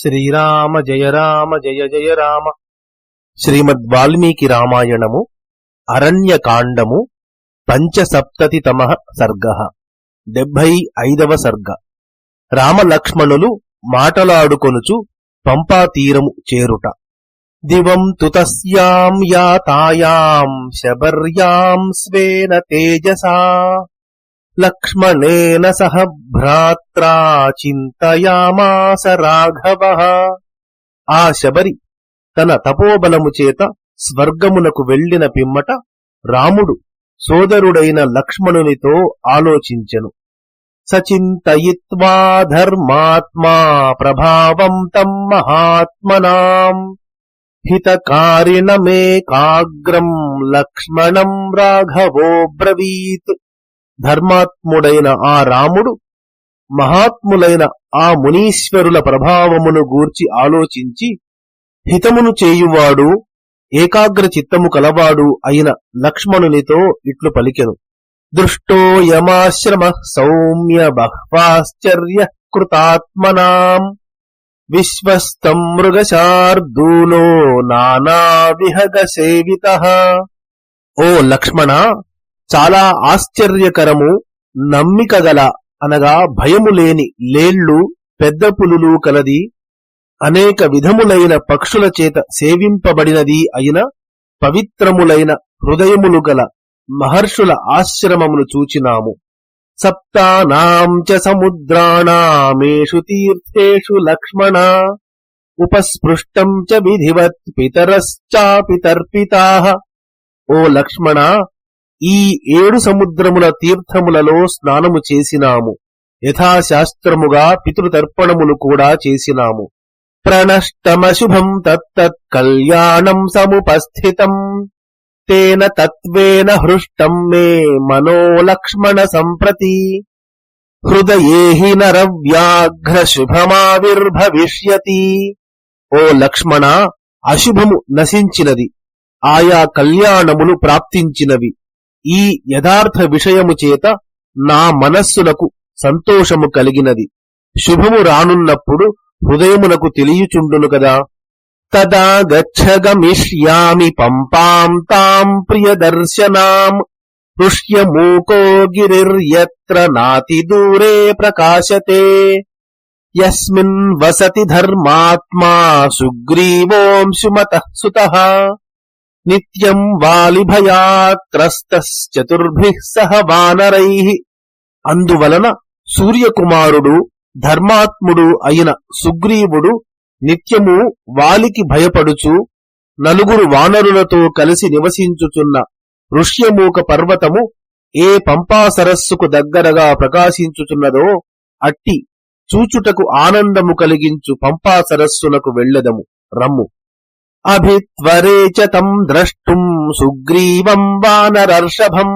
శ్రీరామ జయ రామ జయ జయ రామ. శ్రీమద్ వాల్మీకి రామాయణము అరణ్యకాండము పంచసప్తతితమ సర్గ. డెబ్భై ఐదవ సర్గ. రామలక్ష్మణులు మాటలాడుకొనుచు పంపా తీరము చేరుట. దివం తుతస్యాం యాతాయాం శబర్యాం స్వేన తేజసా. లక్ష్మణేన సహ భ్రాత్రా చింతయామాస రాఘవ ఆ శబరి తన తపోబలము చేత స్వర్గమునకు వెళ్ళిన పిమ్మట రాముడు సోదరుడైన లక్ష్మణునితో ఆలోచించెను। సచింతయిత్వా ధర్మాత్మా ప్రభావం తం మహాత్మనాం। హితకారిణమేకాగ్రం లక్ష్మణం రాఘవో బ్రవీత్। ధర్మాత్ముడైన ఆ రాముడు మహాత్ములైన ఆ మునీశ్వరుల ప్రభావమును గూర్చి ఆలోచించి హితమును చేయువాడు ఏకాగ్ర చిత్తము కలవాడు అయిన లక్ష్మణునితో ఇట్లు పలికెను. దృష్టో యమాశ్రమ సౌమ్య బహ్వాశ్చర్య కృతాత్మనాం. విశ్వస్తం మృగశార్దూలో నానావిహగ సేవిత. ఓ లక్ష్మణ చాలా ఆశ్చర్యకరము నమ్మిక గల అనగా భయము లేని లేళ్ళు పెద్ద పులులు కలది అనేక విధములైన పక్షుల చేత సేవింపబడినది అయిన పవిత్రములైన హృదయములు గల మహర్షుల ఆశ్రమమును చూచినాము. సప్తానాం చ సముద్రాణామేషు తీర్థేషు లక్ష్మణ ఉపస్పృష్టం చ విధివత్ పితరశ్చాపి తర్పితాః ఓ లక్ష్మణ ఈ ఏడు సముద్రముల తీర్థములలో స్నానము చేసినాము. యథాశాస్త్రముగా పితృతర్పణములు కూడా చేసినాము. ప్రణష్టమశుభం తత్తత్ కళ్యాణం సముపస్థితం. తేన తత్వేన హృష్టం మే మనో లక్ష్మణ సంప్రతి. హృదయే హి నరవ్యాఘ్ర శుభమావిర్భవిష్యతి ఓ లక్ష్మణ అశుభము నశించినది. ఆయా కళ్యాణములు ప్రాప్తించినవి. ఈ యథార్థ విషయము చేత నా మనస్సునకు సంతోషము కలిగినది. శుభము రానున్నప్పుడు హృదయమునకు తెలియచుండును కదా. తదా గచ్చగమిష్యామి పంపాం తాం ప్రియదర్శనాం. ఋష్యమూకో గిరిర్యత్ర నాతి దూరే ప్రకాశతే. యస్మిన్ వసతి ధర్మాత్మా సుగ్రీవోంశుమత సుత. నిత్యం వాలిభయాత్రస్తశ్చతుర్భిః సహ వానరైః అందువలన సూర్యకుమారుడు ధర్మాత్ముడు అయిన సుగ్రీవుడు నిత్యము వాలికి భయపడుచు నలుగురు వానరులతో కలిసి నివసించుచున్న ఋష్యమూక పర్వతము ఏ పంపా సరస్సుకు దగ్గరగా ప్రకాశించుచున్నదో అట్టి చూచుటకు ఆనందము కలిగించు పంపా సరస్సునకు వెళ్ళెదము. రమ్ము. అభిత్వరే చ తం ద్రష్టుం సుగ్రీవం వానరర్షభం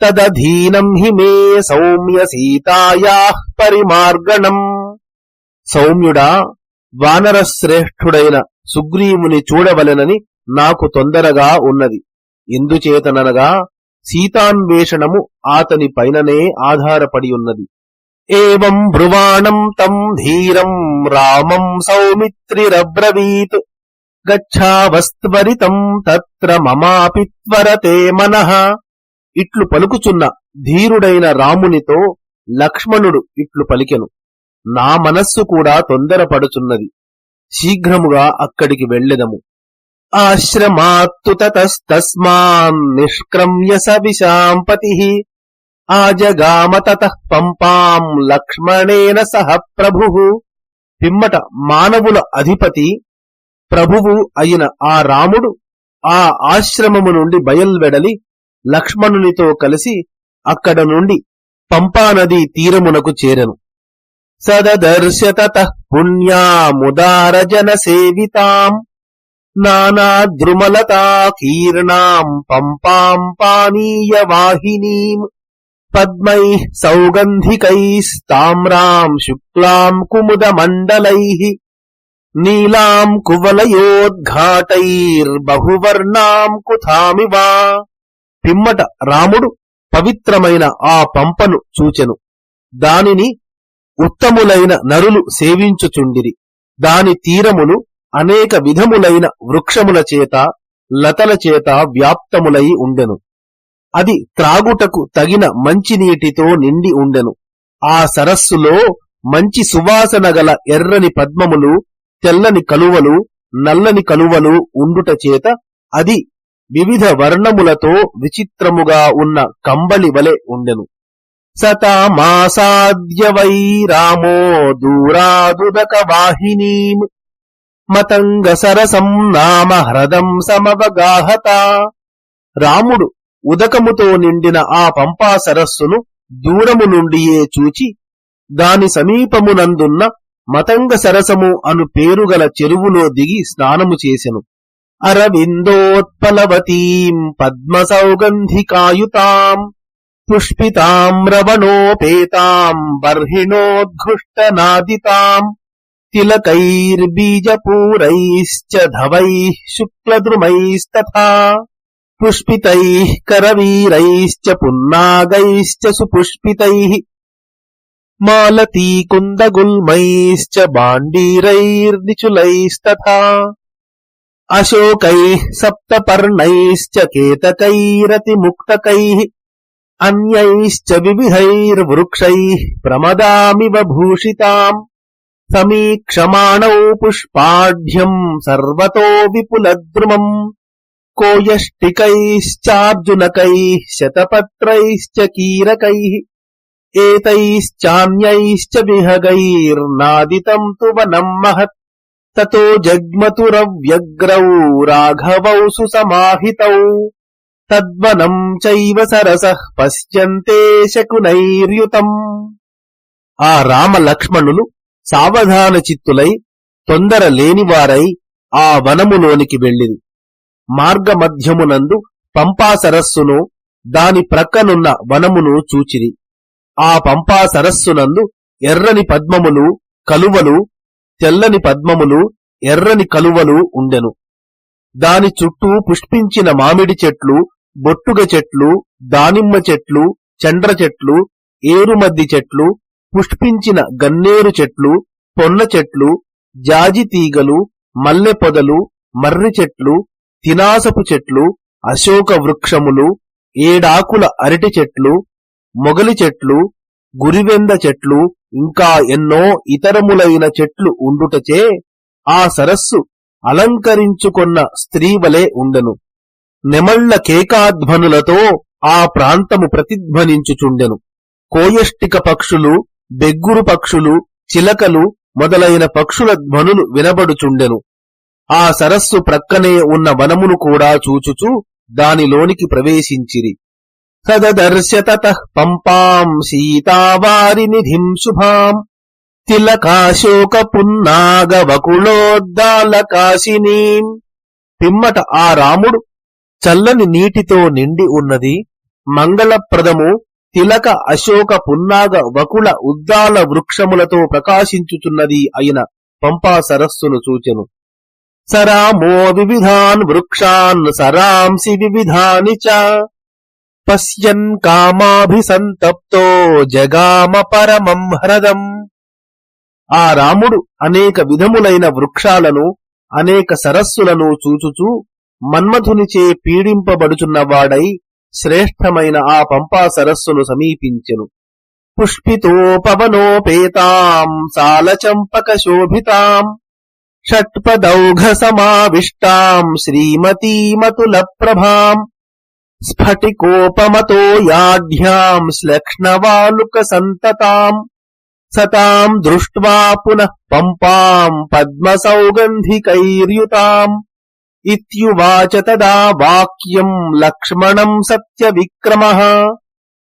తదధీనం హి మే సౌమ్య సీతాయా పరిమార్గణం సౌమ్యుడా వానరశ్రేష్ఠుడైన సుగ్రీవుని చూడవలెనని నాకు తొందరగా ఉన్నది. ఎందుచేతననగా సీతాన్వేషణము ఆతని పైననే ఆధారపడి ఉన్నది. ఏం బ్రువాణం తం ధీరం రామం సౌమిత్రిరబ్రవీత్। గచ్చావస్త్వరితం తత్ర మమాపి త్వరతే మనః. ఇట్లు పలుకుచున్న ధీరుడైన రామునితో లక్ష్మణుడు ఇట్లు పలికెను. నా మనస్సు కూడా తొందరపడుచున్నది. శీఘ్రముగా అక్కడికి వెళ్ళెదము. ఆశ్రమాత్తు తస్మాన్ నిష్క్రమ్య స విశాంపతి. ఆజగామ తత పంపాం లక్ష్మణేన సహ ప్రభు. పిమ్మట మానవుల అధిపతి ప్రభువు అయిన ఆ రాముడు ఆ ఆశ్రమము నుండి బయల్వెడలి లక్ష్మణునితో కలిసి అక్కడ నుండి పంపానది తీరమునకు చేరను. సదదర్శ పుణ్యాముదారజన సేవితాం నానాద్రుమలతాకీర్ణాం పంపాం పానీయ వాహినీం పద్మై సౌగంధికైస్తామ్రాం శుక్లాం కుముదమండలైః నీలాం కువలయోద్ఘాటైర్బహువర్ణాం కుథామివా పిమ్మట రాముడు పవిత్రమైన ఆ పంపను చూచెను. దానిని ఉత్తములైన నరులు సేవించుచుండిరి. దాని తీరములు అనేక విధములైన వృక్షముల చేత లతల చేత వ్యాప్తములై ఉండెను. అది త్రాగుటకు తగిన మంచినీటితో నిండి ఉండెను. ఆ సరస్సులో మంచి సువాసన గల ఎర్రని పద్మములు తెల్లని కలువలు నల్లని కలువలు ఉండుట చేత అది వివిధ వర్ణములతో విచిత్రముగా ఉన్న కంబళి వలె ఉండెను. సతామాసాద్య వై రామో దూరాదుదక వాహినీం. మతంగ సరసం నామ హ్రదం సమవగాహత. రాముడు ఉదకముతో నిండిన ఆ పంపా సరస్సును దూరము నుండియే చూచి దాని సమీపమునందున్న మతంగ సరసము అను పేరుగల చెరువులో దిగి స్నానము చేసెను. అరవిందోత్పలవతీం పద్మ సౌగంధికాయుతాం పుష్పితాం రవణోపేతాం బర్హిణోద్ఘుష్టనాదితాం తిలకైర్బీజపూరైశ్చ ధవైః శుక్లద్రుమైస్తథా పుష్పితైః కరవీరైశ్చ పున్నాగైశ్చ సుపుష్పితైః మాలతీ కుందగుల్మైశ్చ బాండీరైర్నిచులైస్తథా అశోకైः సప్తపర్ణైశ్చ కేతకైరతిముక్తకైः అన్యైశ్చ వివిధైర్వృక్షైः ప్రమదామివ భూషితాम् సమీక్షమాణౌ పుష్పాఢ్యం సర్వతో విపులద్రుమం కోయష్టికైశ్చార్జునకైः శతపత్రైశ్చ కీరకైः ఏతైశ్చాన్యైశ్చ విహగైర్నాదితం తు వనం మహత్ తతో జగ్మతురవ్యగ్రౌ రాఘవౌ సుసమాహితౌ తద్వనం చైవ సరస పశ్యంతే శకునైర్యుతం ఆ రామ లక్ష్మణులు సావధాన చిత్తులై తొందర లేనివారై ఆ వనములోనికి వెళ్ళిరి మార్గమధ్యమునందు పంపా సరస్సును దాని ప్రక్కనున్న వనమును చూచిరి. ఆ పంపా సరస్సునందు ఎర్రని పద్మములు కలువలు తెల్లని పద్మములు ఎర్రని కలువలు ఉండెను. దాని చుట్టూ పుష్పించిన మామిడి చెట్లు బొట్టుగ చెట్లు దానిమ్మ చెట్లు చండ్ర చెట్లు ఏరుమద్ది చెట్లు పుష్పించిన గన్నేరు చెట్లు పొన్న చెట్లు జాజి తీగలు మల్లె పొదలు మర్రి చెట్లు తినాసపు చెట్లు అశోక వృక్షములు ఏడాకుల అరటి చెట్లు మొగలి చెట్లు గురివెంద చెట్లు ఇంకా ఎన్నో ఇతరములైన చెట్లు ఉండుటచే ఆ సరస్సు అలంకరించుకొన్న స్త్రీవలే ఉండెను. నెమళ్ళ కేకాధ్వనులతో ఆ ప్రాంతము ప్రతిధ్వనించుచుండెను. కోయష్టిక పక్షులు బెగ్గురు పక్షులు చిలకలు మొదలైన పక్షుల ధ్వనులు వినబడుచుండెను. ఆ సరస్సు ప్రక్కనే ఉన్న వనమును కూడా చూచుచూ దానిలోనికి ప్రవేశించిరి. సదదర్శ తతః పంపాం సీతావారి శుభాం. తిలకాశోక పున్నాగ వకుళోద్దాలకాశినీం పిమ్మట ఆ రాముడు చల్లని నీటితో నిండి ఉన్నది. మంగళప్రదము తిలక అశోక పున్నాగ వకుల ఉద్దాల వృక్షములతో ప్రకాశించుచున్నది అయిన పంపా సరస్సును చూచెను. సరామో వివిధాన్ వృక్షాన్ సరాంసి వివిధాని చ. పశ్యన్ కామాభిసంతప్తో జగామ పరమం హ్రదం. ఆ రాముడు అనేక విధములైన వృక్షాలను అనేక సరస్సులను చూచుచూ మన్మథునిచే పీడింపబడుచున్నవాడై శ్రేష్టమైన ఆ పంపా సరస్సును సమీపించెను. పుష్పితోపవనోపేతాం సాలచంపక శోభితాం షట్పదౌఘ సమావిష్టాం శ్రీమతీమతుల ప్రభాం స్ఫటికోపమతో యాఢ్యాం శ్లక్ష్ణవాలుక సంతతాం సతాం దృష్ట్వా పునః పంపాం పద్మసౌగంధికైర్యుతాం ఇత్యువాచ తదా వాక్యం లక్ష్మణం సత్య విక్రమ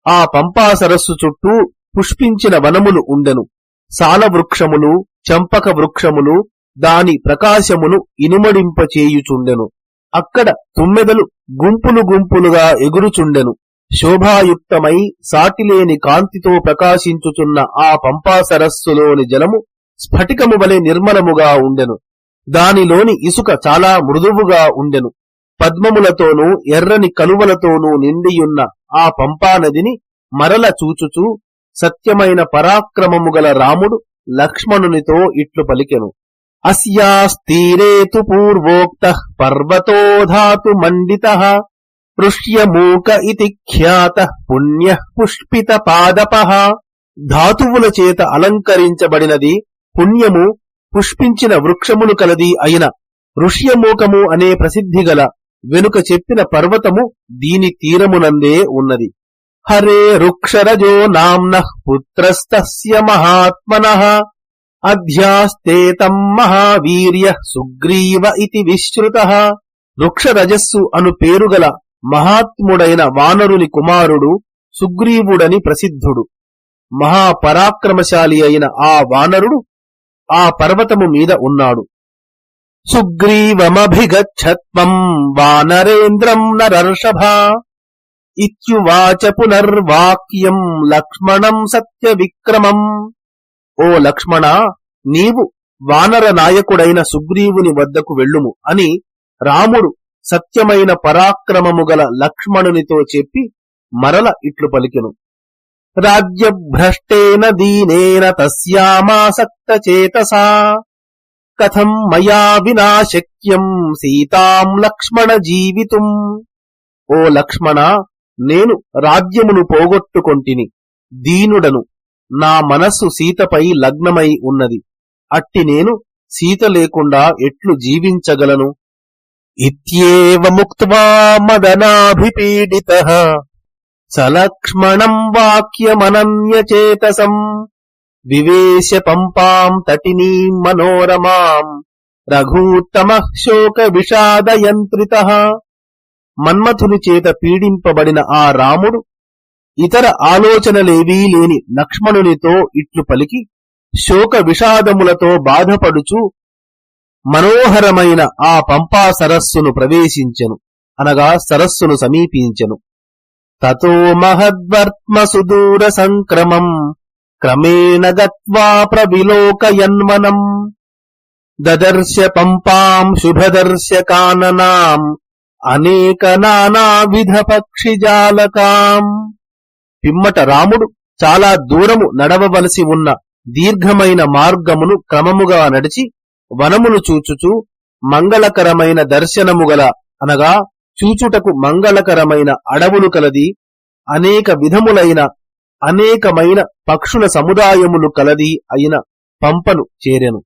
ఆ పంపా సరస్సు చుట్టూ పుష్పించిన వనములు ఉండెను సాలవృక్షములు చంపక వృక్షములు దాని ప్రకాశమును ఇనుమడింపచేయుచుండెను అక్కడ తుమ్మెదలు గుంపులు గుంపులుగా ఎగురుచుండెను. శోభాయుక్తమై సాటిలేని కాంతితో ప్రకాశించుచున్న ఆ పంపా సరస్సులోని జలము స్ఫటికము వలె నిర్మలముగా ఉండెను. దానిలోని ఇసుక చాలా మృదువుగా ఉండెను. పద్మములతోనూ ఎర్రని కలువలతోనూ నిండియున్న ఆ పంపా నదిని మరల చూచుచూ సత్యమైన పరాక్రమము గల రాముడు లక్ష్మణునితో ఇట్లు పలికెను. అస్యాస్తీరేతు పూర్వోక్త పర్వతో ధాతు మండిత పృష్యమూక ఇది ఖ్యాత పుణ్య పుష్పిత పాదప ధాతువుల చేత అలంకరించబడినది పుణ్యము పుష్పించిన వృక్షములు కలది అయిన ఋష్యమూకము అనే ప్రసిద్ధి గల వెనుక చెప్పిన పర్వతము దీని తీరమునందే ఉన్నది. హరే రుక్షరజో నామ్న పుత్రస్తస్య మహాత్మన అధ్యాస్తేతం మహావీర్య సుగ్రీవ ఇతి విశ్రుత. వృక్షరజస్సు అను పేరుగల మహాత్ముడైన వానరుని కుమారుడు సుగ్రీవుడని ప్రసిద్ధుడు. మహాపరాక్రమశాలి అయిన ఆ వానరుడు ఆ పర్వతము మీద ఉన్నాడు. సుగ్రీవమభిగచ్చత్వం వానరేంద్రం నరర్షభ. ఇత్యువాచ పునర్వాక్యం లక్ష్మణం సత్య విక్రమం ఓ లక్ష్మణ నీవు వానర నాయకుడైన సుగ్రీవుని వద్దకు వెళ్ళుము అని రాముడు సత్యమైన పరాక్రమము గల లక్ష్మణునితో చెప్పి మరల ఇట్లు పలికెను. రాజ్యభ్రష్టేన దీనేన తస్యామాసక్త చేతసా కథం మయా వినా శక్యం సీతాం లక్ష్మణ జీవితుం. ఓ లక్ష్మణ నేను రాజ్యమును పోగొట్టుకొంటిని దీనుడను నా మనస్సు సీతపై లగ్నమై ఉన్నది. అట్టి నేను సీత లేకుండా ఎట్లు జీవించగలను? ఇత్యేవ మదనాభిపీడిత. సలక్ష్మణం వాక్యమనన్యచేతసం. వివేశ పంపాం తటినీ మనోరమాం. రఘూత్తమ శోక విషాదయంత్రిత మన్మథుని చేత పీడింపబడిన ఆ రాముడు ఇతర ఆలోచనలేవీ లేని లక్ష్మణునితో ఇట్లు పలికి శోక విషాదములతో బాధపడుచు మనోహరమైన ఆ పంపా సరస్సును ప్రవేశించెను. అనగా సరస్సును సమీపించెను. తతో మహద్వర్త్మ సుదూర సంక్రమం క్రమేణ గత్వా ప్రవిలోకయన్వనం దదర్శ పంపాం శుభదర్శ కాననాం. అనేక నానావిధ పక్షిజాలకాం. పిమ్మట రాముడు చాలా దూరము నడవవలసి ఉన్న దీర్ఘమైన మార్గమును క్రమముగా నడిచి వనమును చూచుచు మంగళకరమైన దర్శనము గల అనగా చూచుటకు మంగళకరమైన అడవులు కలది అనేక విధములైన అనేకమైన పక్షుల సముదాయములు కలది అయిన పంపను చేరెను.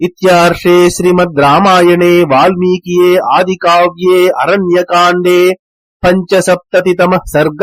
ఇత్యార్షే శ్రీమద్ రామాయణే వాల్మీకియే ఆదికావ్యే అరణ్యకాండే పంచసప్తతితమ సర్గ.